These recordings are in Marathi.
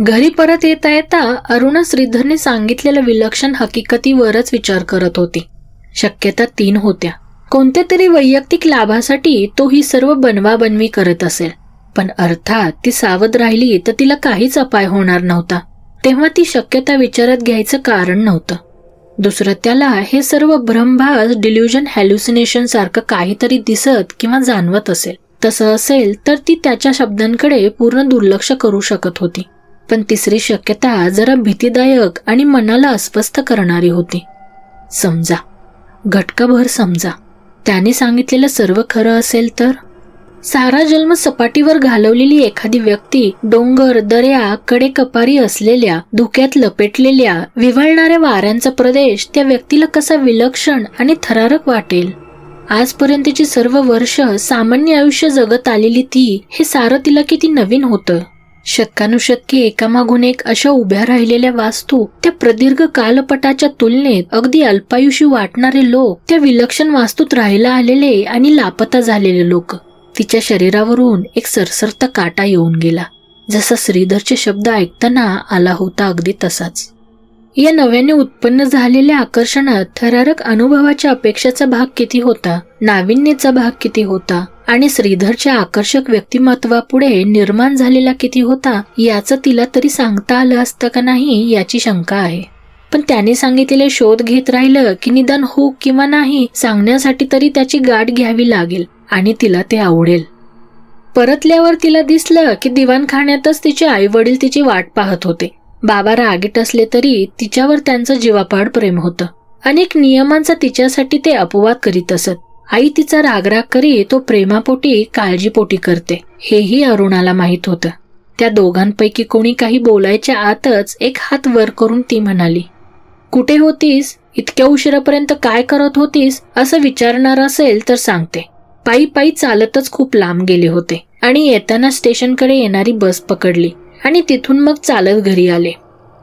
घरी परत येता येता अरुणा श्रीधरने सांगितलेल्या विलक्षण हकीकतीवरच विचार करत होती. शक्यता तीन होत्या. कोणत्या तरी वैयक्तिक लाभासाठी तो ही सर्व बनवाबनवी करत असेल. पण अर्थात ती सावध राहिली तर तिला काहीच अपाय होणार नव्हता. तेव्हा ती शक्यता विचारात घ्यायचं कारण नव्हतं. दुसरं त्याला हे सर्व भ्रमभास डिल्युजन हॅल्युसिनेशन सारखं काहीतरी दिसत किंवा जाणवत असेल. तसं असेल तर ती त्याच्या शब्दांकडे पूर्ण दुर्लक्ष करू शकत होती. पण तिसरी शक्यता जरा भीतीदायक आणि मनाला अस्वस्थ करणारी होती. समजा. घटकाभर समजा. त्याने सांगितलेलं सर्व खरं असेल तर? सारा जन्म सपाटीवर घालवलेली एखादी व्यक्ती डोंगर दर्या कडे कपारी असलेल्या धुक्यात लपेटलेल्या विव्हळणाऱ्या वाऱ्यांचा प्रदेश त्या व्यक्तीला कसा विलक्षण आणि थरारक वाटेल? आजपर्यंतची सर्व वर्ष सामान्य आयुष्य जगत आलेली ती हे सारं तिला किती नवीन होतं? शतकानुशतके एकामागून एक अशा उभ्या राहिलेल्या वास्तू त्या प्रदीर्घ कालपटाच्या तुलनेत अगदी अल्पायुषी वाटणारे लोक त्या विलक्षण वास्तूत राहायला आलेले आणि लापता झालेले लोक. तिच्या शरीरावरून एक सरसरता काटा येऊन गेला. जसा श्रीधरचे शब्द ऐकताना आला होता अगदी तसाच. या नव्याने उत्पन्न झालेल्या आकर्षणात थरारक अनुभवाच्या अपेक्षेचा भाग किती होता नाविन्यचा भाग किती होता आणि श्रीधरच्या आकर्षक व्यक्तिमत्वापुढे निर्माण झालेला किती होता याचं तिला तरी सांगता आलं असतं का नाही याची शंका आहे. पण त्याने सांगितलेले शोध घेत राहिलं की निदान हो किंवा नाही सांगण्यासाठी तरी त्याची गाठ घ्यावी लागेल आणि तिला ते आवडेल. परतल्यावर तिला दिसलं की दिवाणखाण्यातच तिचे आई वडील तिची वाट पाहत होते. बाबा रागीट असले तरी तिच्यावर त्यांचं जीवापाड प्रेम होतं. अनेक नियमांचा तिच्यासाठी ते अपवाद करीत असत. आई तिचा रागराग करी तो प्रेमापोटी काळजीपोटी करते. हेही अरुणाला माहीत होतं. त्या दोघांपैकी कोणी काही बोलायच्या आतच एक हात वर करून ती म्हणाली कुठे होतीस? इतक्या उशिरापर्यंत काय करत होतीस? असं विचारणार असेल तर सांगते. पायी पायी चालतच खूप लांब गेले होते आणि येताना स्टेशनकडे येणारी बस पकडली. आणि तिथून मग चालत घरी आले.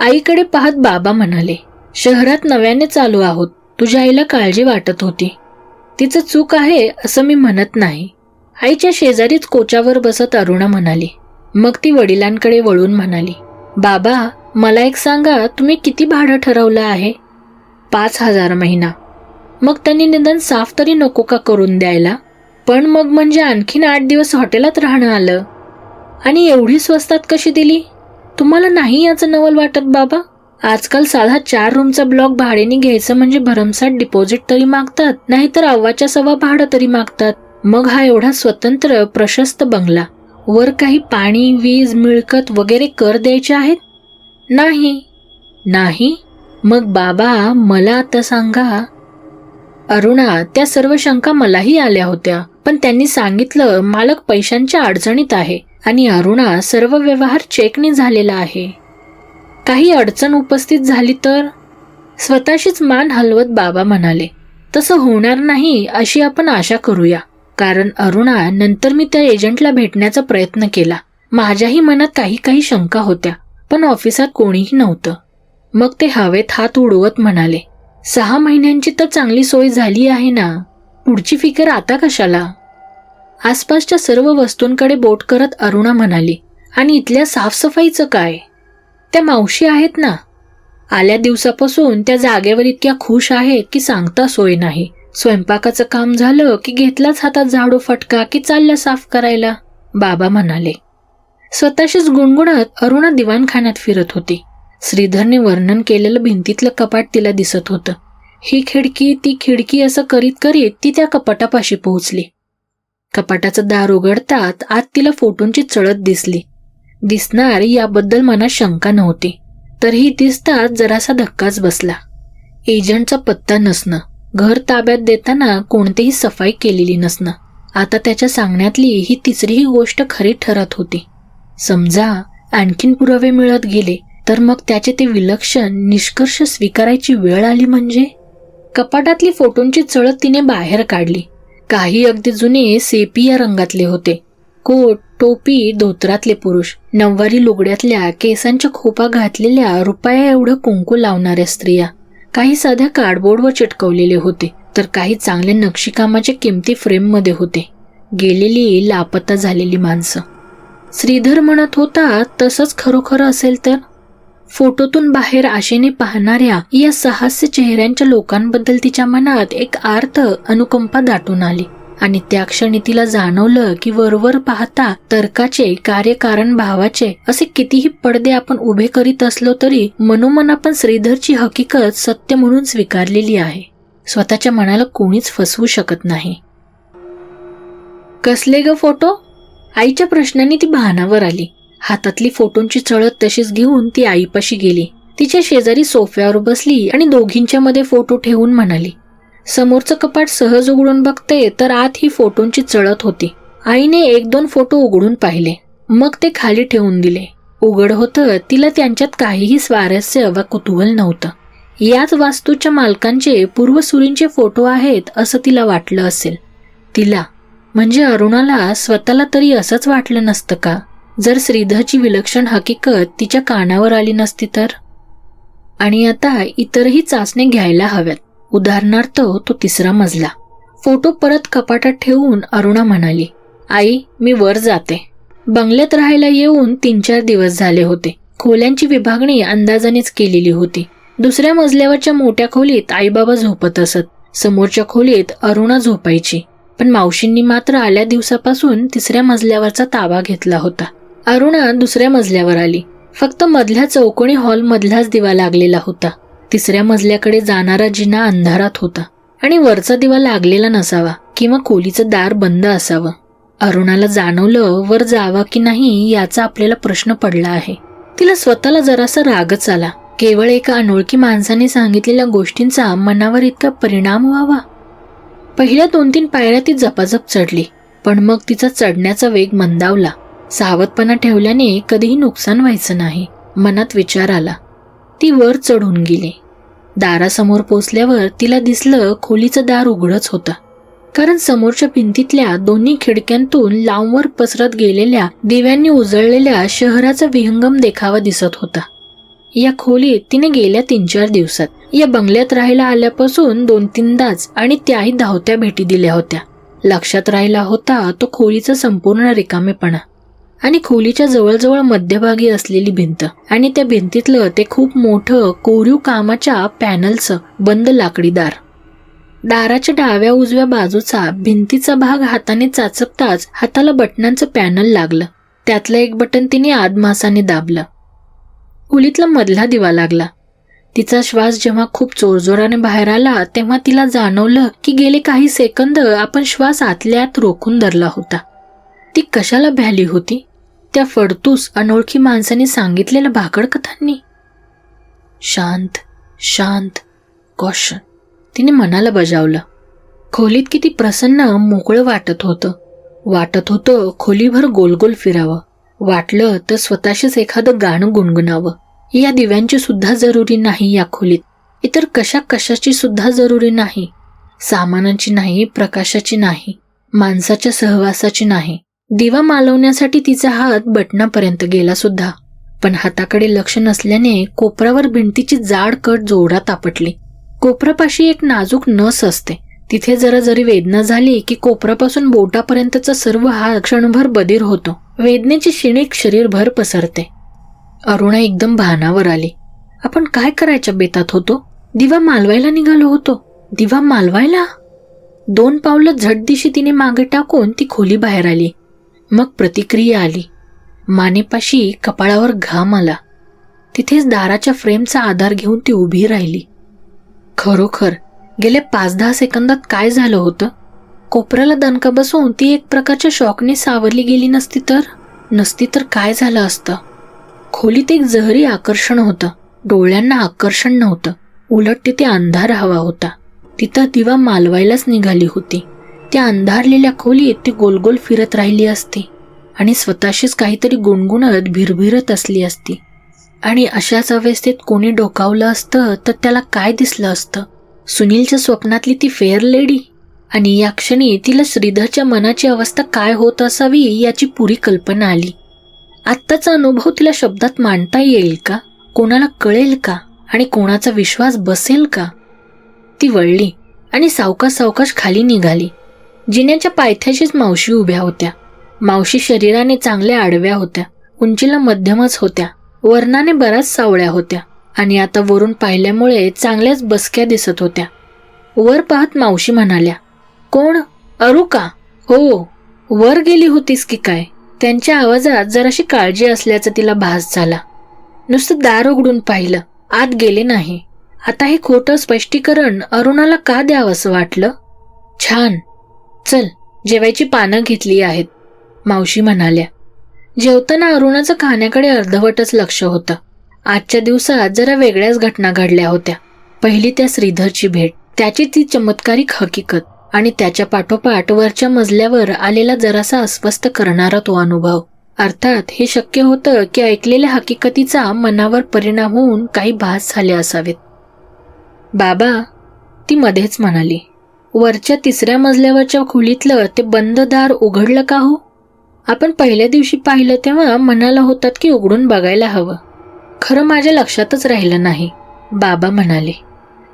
आईकडे पाहत बाबा म्हणाले शहरात नव्याने चालू आहोत. तुझ्या आईला काळजी वाटत होती. तिचं चूक आहे असं मी म्हणत नाही. आईच्या शेजारीच कोचावर बसत अरुणा म्हणाली. मग ती वडिलांकडे वळून म्हणाली बाबा मला एक सांगा तुम्ही किती भाडं ठरवलं आहे? पाच हजार महिना. मग त्यांनी निदान साफ तरी नको का करून द्यायला? पण मग म्हणजे आणखीन आठ दिवस हॉटेलात राहणं आलं. आणि एवढी स्वस्तात कशी दिली? तुम्हाला नाही याचं नवल वाटत बाबा? आजकाल साधा चार रूमचा ब्लॉक भाड्याने घ्यायचं म्हणजे भरमसाठ डिपॉझिट तरी मागतात नाहीतर अव्वाच्या सव्वा भाडं तरी मागतात. मग हा एवढा स्वतंत्र प्रशस्त बंगला वर काही पाणी वीज मिळकत वगैरे कर द्यायचे आहेत? नाही. नाही? मग बाबा मला आता सांगा. अरुणा त्या सर्व शंका मलाही आल्या होत्या पण त्यांनी सांगितलं मालक पैशांच्या अडचणीत आहे. आणि अरुणा सर्व व्यवहार चेकने झालेला आहे. काही अडचण उपस्थित झाली तर? स्वतःशीच मान हलवत बाबा म्हणाले तसं होणार नाही अशी आपण आशा करूया. कारण अरुणा नंतर मी त्या एजंटला भेटण्याचा प्रयत्न केला. माझ्याही मनात काही काही शंका होत्या पण ऑफिसात कोणीही नव्हतं. मग ते हवेत हात उडवत म्हणाले सहा महिन्यांची तर चांगली सोय झाली आहे ना? पुढची फिकर आता कशाला? आसपासच्या सर्व वस्तूंकडे बोट करत अरुणा म्हणाली आणि इथल्या साफसफाईचं काय? त्या मावशी आहेत ना? आल्या दिवसापासून त्या जागेवर इतक्या खुश आहेत की सांगता सोय नाही. स्वयंपाकाचं काम झालं की घेतलाच हातात झाडू फटका की चालल्या साफ करायला. बाबा म्हणाले. स्वतःशीच गुणगुणत अरुणा दिवाणखान्यात फिरत होती. श्रीधरने वर्णन केलेलं भिंतीतलं कपाट तिला दिसत होतं. ही खिडकी ती खिडकी असं करीत करीत ती त्या कपाटापाशी पोहोचली. कपाटाचं दार उघडतात आत तिला फोटोंची चळत दिसली. दिसणार याबद्दल मनात शंका नव्हती. तरीही दिसताच जरासा धक्काच बसला. एजंटचा पत्ता नसणं. घर ताब्यात देताना कोणतीही सफाई केलेली नसणं. आता त्याच्या सांगण्यातली ही तिसरीही गोष्ट खरी ठरत होती. समजा आणखीन पुरावे मिळत गेले तर मग त्याचे ते विलक्षण निष्कर्ष स्वीकारायची वेळ आली म्हणजे? कपाटातली फोटोंची चळत तिने बाहेर काढली. काही अगदी जुने सेपिया रंगातले होते. कोट टोपी धोत्रातले पुरुष नववारी लुगड्यातल्या केसांच्या खोपा घातलेल्या रुपया एवढं कुंकू लावणाऱ्या स्त्रिया. काही साध्या कार्डबोर्डवर चिटकवलेले होते तर काही चांगले नक्षीकामाच्या किमती फ्रेममध्ये होते. गेलेली लापता झालेली माणसं. श्रीधर म्हणत होता तसंच खरोखर असेल तर? फोटोतून बाहेर आशेने पाहणाऱ्या या सहास्य चेहऱ्यांच्या लोकांबद्दल तिच्या मनात एक आर्थ अनुकंपा दाटून आली. आणि त्या क्षणी तिला जाणवलं की वरवर पाहता तर्काचे कार्यकारण भावाचे असे कितीही पडदे आपण उभे करीत असलो तरी मनोमन आपण श्रीधरची हकीकत सत्य म्हणून स्वीकारलेली आहे. स्वतःच्या मनाला कोणीच फसवू शकत नाही. कसले ग फोटो? आईच्या प्रश्नाने ती भानावर आली. हातातली फोटोंची चळत तशीच घेऊन ती आईपाशी गेली. तिच्या शेजारी सोफ्यावर बसली आणि दोघींच्या मध्ये फोटो ठेवून म्हणाली समोरचं कपाट सहज उघडून बघते तर आत ही फोटोंची चळत होती. आईने एक दोन फोटो उघडून पाहिले. मग ते खाली ठेवून दिले. उघड होतं तिला त्यांच्यात काहीही स्वारस्य वा कुतूहल नव्हतं. याच वास्तूच्या मालकांचे पूर्वसुरींचे फोटो आहेत असं तिला वाटलं असेल. तिला म्हणजे अरुणाला स्वतःला तरी असंच वाटलं नसतं का? जर श्रीधरची विलक्षण हकीकत तिच्या कानावर आली नसती तर? आणि आता इतरही चाचणी घ्यायला हव्यात. उदाहरणार्थ तो तिसरा मजला. फोटो परत कपाटात ठेवून अरुणा म्हणाली आई मी वर जाते. बंगल्यात राहायला येऊन तीन चार दिवस झाले होते. खोल्यांची विभागणी अंदाजानेच केलेली होती. दुसऱ्या मजल्यावरच्या मोठ्या खोलीत आईबाबा झोपत असत. समोरच्या खोलीत अरुणा झोपायची. पण मावशींनी मात्र आल्या दिवसापासून तिसऱ्या मजल्यावरचा ताबा घेतला होता. अरुणा दुसऱ्या मजल्यावर आली. फक्त मधल्या चौकोनी हॉलमधलाच दिवा लागलेला होता. तिसऱ्या मजल्याकडे जाणारा जिना अंधारात होता. आणि वरचा दिवा लागलेला नसावा किंवा खोलीचं दार बंद असावं. अरुणाला जाणवलं वर जावा की नाही याचा आपल्याला प्रश्न पडला आहे. तिला स्वतःला जरासा रागच आला. केवळ एका अनोळखी माणसाने सांगितलेल्या गोष्टींचा मनावर इतका परिणाम व्हावा? पहिल्या दोन तीन पायऱ्या ती जपाजप चढली पण मग तिचा चढण्याचा वेग मंदावला. सावधपणा ठेवल्याने कधीही नुकसान व्हायचं नाही. मनात विचार आला. ती वर चढून गेली. दारासमोर पोचल्यावर तिला दिसलं खोलीचं दार उघडच होतं. कारण समोरच्या भिंतीतल्या दोन्ही खिडक्यांतून लांबवर पसरत गेलेल्या दिव्यांनी उजळलेल्या शहराचा विहंगम देखावा दिसत होता. या खोलीत तिने गेल्या तीन चार दिवसात या बंगल्यात राहायला आल्यापासून दोन तीनदाच आणि त्याही धावत्या भेटी दिल्या होत्या. लक्षात राहिला होता तो खोलीचा संपूर्ण रिकामेपणा. आणि खोलीच्या जवळजवळ मध्यभागी असलेली भिंत. आणि त्या भिंतीतलं ते खूप मोठं कोरीव कामाच्या पॅनलचं बंद लाकडी दार दाराच्या डाव्या उजव्या बाजूचा भिंतीचा भाग हाताने चाचपताच हाताला बटनांचं पॅनल लागलं. त्यातलं एक बटन तिने आदमासाने दाबलं. खोलीतला मधला दिवा लागला. तिचा श्वास जेव्हा खूप जोरजोराने बाहेर आला तेव्हा तिला जाणवलं की गेले काही सेकंद आपण श्वास आतल्या आत रोखून धरला होता. ती कशाला भ्याली होती? त्या फडतूस अनोळखी माणसाने सांगितलेल्या भाकड कथांनी. शांत शांत कॉशन तिने मनाला बजावलं. खोलीत किती प्रसन्न मोकळं वाटत होतं. वाटत होतं खोलीभर गोलगोल फिरावं. वाटलं तर स्वतःशीच एखादं गाणं गुणगुणावं. या दिव्यांची सुद्धा जरुरी नाही या खोलीत. इतर कशा कशाची सुद्धा जरुरी नाही. सामानाची नाही प्रकाशाची नाही. माणसाच्या सहवासाची नाही. दिवा मालवण्यासाठी तिचा हात बटनापर्यंत गेला सुद्धा. पण हाताकडे लक्ष नसल्याने कोपरावर भिंतीची जाड कट जोरात आपटली. कोपरापाशी एक नाजूक नस असते. तिथे जरा जरी वेदना झाली की कोपरापासून बोटापर्यंतचा सर्व हा क्षणभर बधीर होतो. वेदनेची शिणीक शरीरभर पसरते. अरुणा एकदम भानावर आली. आपण काय करायच्या बेतात होतो? दिवा मालवायला निघालो होतो. दिवा मालवायला? दोन पावलं झटदिशी तिने मागे टाकून ती खोली बाहेर आली. मग प्रतिक्रिया आली. मानेपाशी कपाळावर घाम आला. तिथेच दाराच्या फ्रेमचा आधार घेऊन ती उभी राहिली. खरोखर गेल्या पाच दहा सेकंदात काय झालं होतं? कोपऱ्याला दणका बसून ती एक प्रकारच्या शॉकने सावरली गेली नसती तर? नसती तर काय झालं असतं? खोलीत एक जहरी आकर्षण होतं. डोळ्यांना आकर्षण नव्हतं. उलट तिथे अंधार हवा होता. तिथं दिवा मालवायलाच निघाली होती. त्या अंधारलेल्या खोलीत ती गोलगोल फिरत राहिली असती आणि स्वतःशीच काहीतरी गुणगुणत भिरभिरत असली असती. आणि अशाच अवस्थेत कोणी डोकावलं असतं तर त्याला काय दिसलं असतं? सुनीलच्या स्वप्नातली ती फेअर लेडी? आणि या क्षणी तिला श्रीधरच्या मनाची अवस्था काय होत असावी याची पुरी कल्पना आली. आत्ताचा अनुभव तिला शब्दात मांडता येईल का? कोणाला कळेल का? आणि कोणाचा विश्वास बसेल का? ती वळली आणि सावकाश सावकाश खाली निघाली. जिन्याच्या पायथ्याशीच मावशी उभ्या होत्या. मावशी शरीराने चांगल्या आडव्या होत्या. उंचीला मध्यमच होत्या. वर्णाने बऱ्याच सावळ्या होत्या. आणि आता वरून पाहिल्यामुळे चांगल्याच बसक्या दिसत होत्या. वर पाहत मावशी म्हणाल्या कोण? अरू का हो. वर गेली होतीस की काय? त्यांच्या आवाजात जराशी काळजी असल्याचा तिला भास झाला. नुसतं दार उघडून पाहिलं. आत गेले नाही. आता हे खोटं स्पष्टीकरण अरुणाला का द्यावं असं वाटलं? छान. चल जेवायची पानं घेतली आहेत. मावशी म्हणाल्या जेवताना अरुणाचं खाण्याकडे अर्धवटच लक्ष होतं. आजच्या दिवसात जरा वेगळ्याच घटना घडल्या होत्या. पहिली त्या श्रीधरची भेट. त्याची ती चमत्कारिक हकीकत आणि त्याच्या पाठोपाठ वरच्या मजल्यावर आलेला जरासा अस्वस्थ करणारा तो अनुभव. अर्थात हे शक्य होतं की ऐकलेल्या हकीकतीचा मनावर परिणाम होऊन काही भास झाले असावेत. बाबा ती मध्येच म्हणाली वरच्या तिसऱ्या मजल्यावरच्या खोलीतलं ते बंद दार उघडलं का हो? आपण पहिल्या दिवशी पाहिलं तेव्हा मनाला होतात की उघडून बघायला हवं. खरं माझ्या लक्षातच राहिलं नाही. बाबा म्हणाले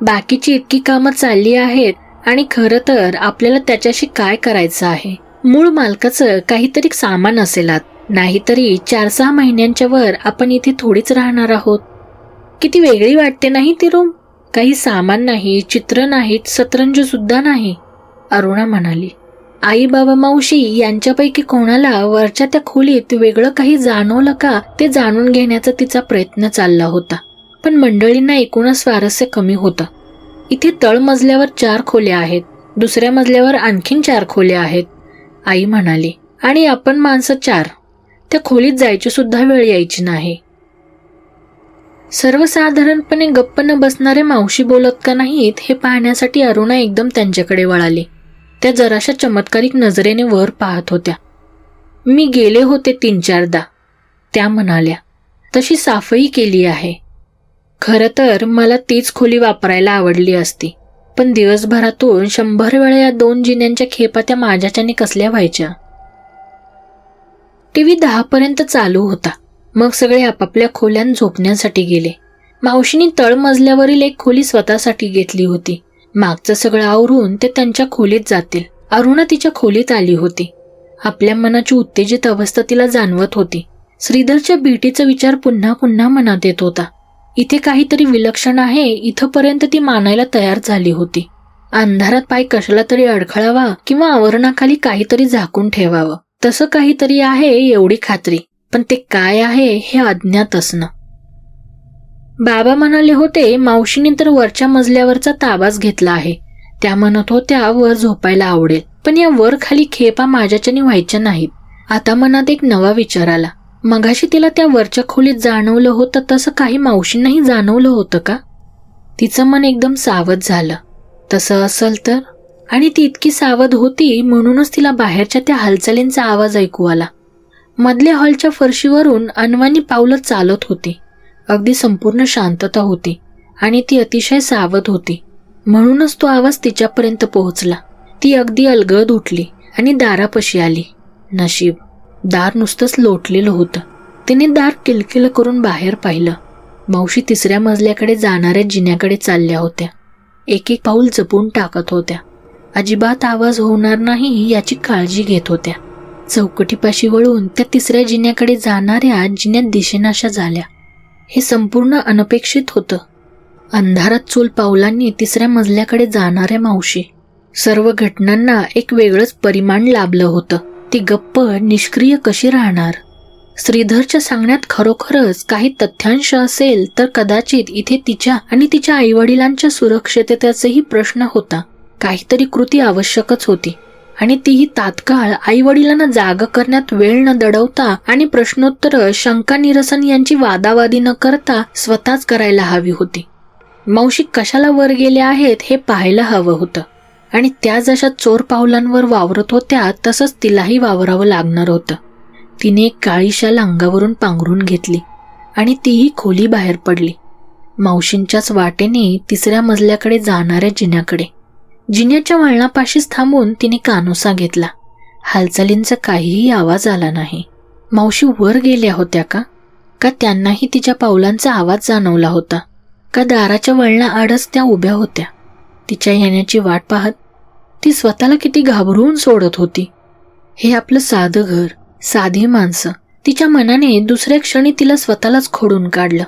बाकीची इतकी कामं चालली आहेत आणि खरं तर आपल्याला त्याच्याशी काय करायचं आहे? मूळ मालकाचं काहीतरी सामान असेल नाहीतरी चार सहा महिन्यांच्या वर आपण इथे थोडीच राहणार आहोत. किती वेगळी वाटते नाही ती रूम? काही सामान नाही चित्र नाहीत सतरंज सुद्धा नाही अरुणा म्हणाली. आई बाबा मावशी यांच्यापैकी कोणाला वरच्या त्या खोलीत वेगळं काही जाणवलं का ते जाणून घेण्याचा तिचा प्रयत्न चालला होता. पण मंडळींना एकूणच स्वारस्य कमी होतं. इथे तळमजल्यावर चार खोल्या आहेत दुसऱ्या मजल्यावर आणखीन चार खोल्या आहेत आई म्हणाली. आणि आपण माणसं चार. त्या खोलीत जायची सुद्धा वेळ यायची नाही. सर्वसाधारणपणे गप्प न बसणारे मावशी बोलत का नाहीत हे पाहण्यासाठी अरुणा एकदम त्यांच्याकडे वळाली. त्या जराशा चमत्कारिक नजरेने वर पाहत होत्या. मी गेले होते तीन चारदा त्या म्हणाल्या तशी साफही केली आहे. खरं तर मला तीच खोली वापरायला आवडली असती पण दिवसभरातून शंभर वेळा या दोन जिन्यांच्या खेपा त्या माझ्याच्याने कसल्या व्हायच्या? टी व्ही दहापर्यंत चालू होता. मग सगळे आपापल्या खोल्यात झोपण्यासाठी गेले. मावशीनी तळमजल्यावरील एक खोली स्वतःसाठी घेतली होती. मागचं सगळं आवरून ते त्यांच्या खोलीत जातील. अरुणा तिच्या खोलीत आली होती. आपल्या मनाची उत्तेजित अवस्था तिला जाणवत होती. श्रीधरच्या भेटीचा विचार पुन्हा पुन्हा मनात येत होता. इथे काहीतरी विलक्षण आहे इथंपर्यंत ती मानायला तयार झाली होती. अंधारात पाय कशाला तरी अडखळावा किंवा आवरणाखाली काहीतरी झाकून ठेवावं. तसं काहीतरी आहे एवढी खात्री. पण ते काय आहे हे अज्ञात असणं. बाबा म्हणाले होते मावशीने तर वरच्या मजल्यावरचा ताबाच घेतला आहे. त्या म्हणत होत्या वर झोपायला आवडेल. पण या वर खाली खेपा माझ्याच्याने व्हायच्या नाहीत. आता मनात एक नवा विचार आला. मगाशी तिला त्या वरच्या खोलीत जाणवलं होतं तसं काही मावशींनाही जाणवलं होतं का? तिचं मन एकदम सावध झालं. तसं असल तर? आणि ती इतकी सावध होती म्हणूनच तिला बाहेरच्या त्या हालचालींचा आवाज ऐकू आला. मधल्या हॉलच्या फरशीवरून अनवानी पावलं चालत होती. अगदी संपूर्ण शांतता होती आणि ती अतिशय सावध होती. म्हणूनच तो आवाज तिच्यापर्यंत पोहोचला. ती अगदी अलगद उठली आणि दारापशी आली. नशीब दार नुसतंच लोटलेलं होतं. तिने दार किलकिल करून बाहेर पाहिलं. मावशी तिसऱ्या मजल्याकडे जाणाऱ्या जिन्याकडे चालल्या होत्या. एक एक पाऊल जपून टाकत होत्या. अजिबात आवाज होणार नाही याची काळजी घेत होत्या. चौकटीपाशी वळून त्या तिसऱ्या जिन्याकडे जाणाऱ्या जिन्यात दिशेनाशा झाल्या. हे संपूर्ण अनपेक्षित होतं. अंधारात चोल पावलांनी तिसऱ्या मजल्याकडे जाणाऱ्या मावशी. सर्व घटनांना एक वेगळंच परिमाण लाभलं होतं. ती गप्प निष्क्रिय कशी राहणार? श्रीधरच्या सांगण्यात खरोखरच काही तथ्यांश असेल तर कदाचित इथे तिच्या आणि तिच्या आईवडिलांच्या सुरक्षिततेचाही प्रश्न होता. काहीतरी कृती आवश्यकच होती. आणि तीही तात्काळ आईवडिलांना जाग करण्यात वेळ न दडवता आणि प्रश्नोत्तर शंका निरसन यांची वादावादी न करता स्वतःच करायला हवी होती. मावशी कशाला वर गेल्या आहेत हे पाहायला हवं होतं. आणि त्या जशा चोर पावलांवर वावरत होत्या तसंच तिलाही वावरावं लागणार होतं. तिने एक काळी शाल अंगावरून पांघरून घेतली आणि तीही खोली बाहेर पडली. मावशींच्याच वाटेने तिसऱ्या मजल्याकडे जाणाऱ्या जिन्याकडे. जिन्याच्या वळणापाशीच थांबून तिने कानोसा घेतला. हालचालींचा काहीही आवाज आला नाही. मावशी वर गेल्या होत्या का? का त्यांनाही तिच्या पावलांचा आवाज जाणवला होता? का दाराच्या वळणाआडच त्या उभ्या होत्या? तिच्या येण्याची वाट पाहत ती स्वतःला किती घाबरवून सोडत होती. हे आपलं साधं घर साधी माणसं. तिच्या मनाने दुसऱ्या क्षणी तिला स्वतःलाच खोडून काढलं.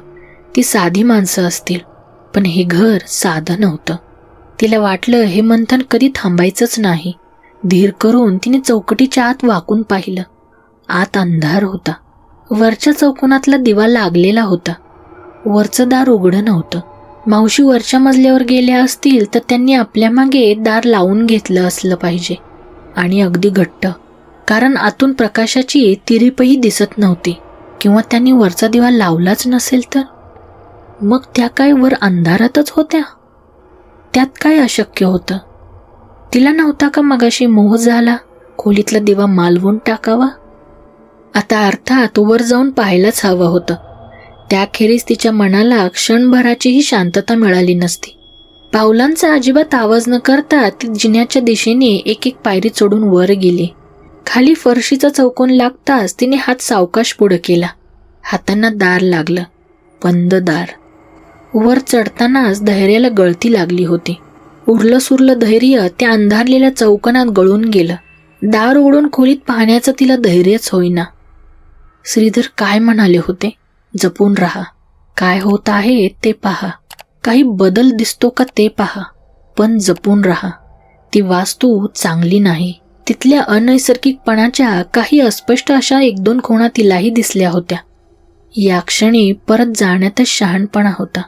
ती साधी माणसं असतील पण हे घर साधं नव्हतं. तिला वाटलं हे मंथन कधी थांबायचंच नाही. धीर करून तिने चौकटीच्या आत वाकून पाहिलं. आत अंधार होता. वरच्या चौकोनातला दिवा लागलेला होता. वरचं दार उघडं नव्हतं. मावशी वरच्या मजल्यावर गेल्या असतील तर त्यांनी आपल्या मागे दार लावून घेतलं असलं पाहिजे. आणि अगदी घट्ट. कारण आतून प्रकाशाची तिरीपही दिसत नव्हती. किंवा त्यांनी वरचा दिवा लावलाच नसेल तर? मग त्या काय वर अंधारातच होत्या? त्यात काय अशक्य होतं? तिला नव्हता का मगाशी मोह झाला? खोलीतला दिवा मालवून टाकावा? आता अर्थात वर जाऊन पाहायलाच हवं होतं. त्याखेरीज तिच्या मनाला क्षणभराचीही शांतता मिळाली नसती. पावलांचा अजिबात आवाज न करता ती जिन्याच्या दिशेने एक एक पायरी चढून वर गेली. खाली फरशीचा चौकोन लागताच तिने हात सावकाश पुढं केला. हातांना दार लागलं. बंद दार. वर चढतानाच धैर्याला गळती लागली होती. उरलं सुरलं धैर्य त्या अंधारलेल्या चौकनात गळून गेलं. दार उघडून खोलीत पाहण्याचं तिला धैर्यच होईना. श्रीधर काय म्हणाले होते? जपून राहा. काय होत आहे ते पहा. काही बदल दिसतो का ते पहा. पण जपून राहा. ती वास्तू चांगली नाही. तिथल्या अनैसर्गिकपणाच्या काही अस्पष्ट अशा एक दोन खुणा तिलाही दिसल्या होत्या. या क्षणी परत जाण्यातच शहाणपणा होता.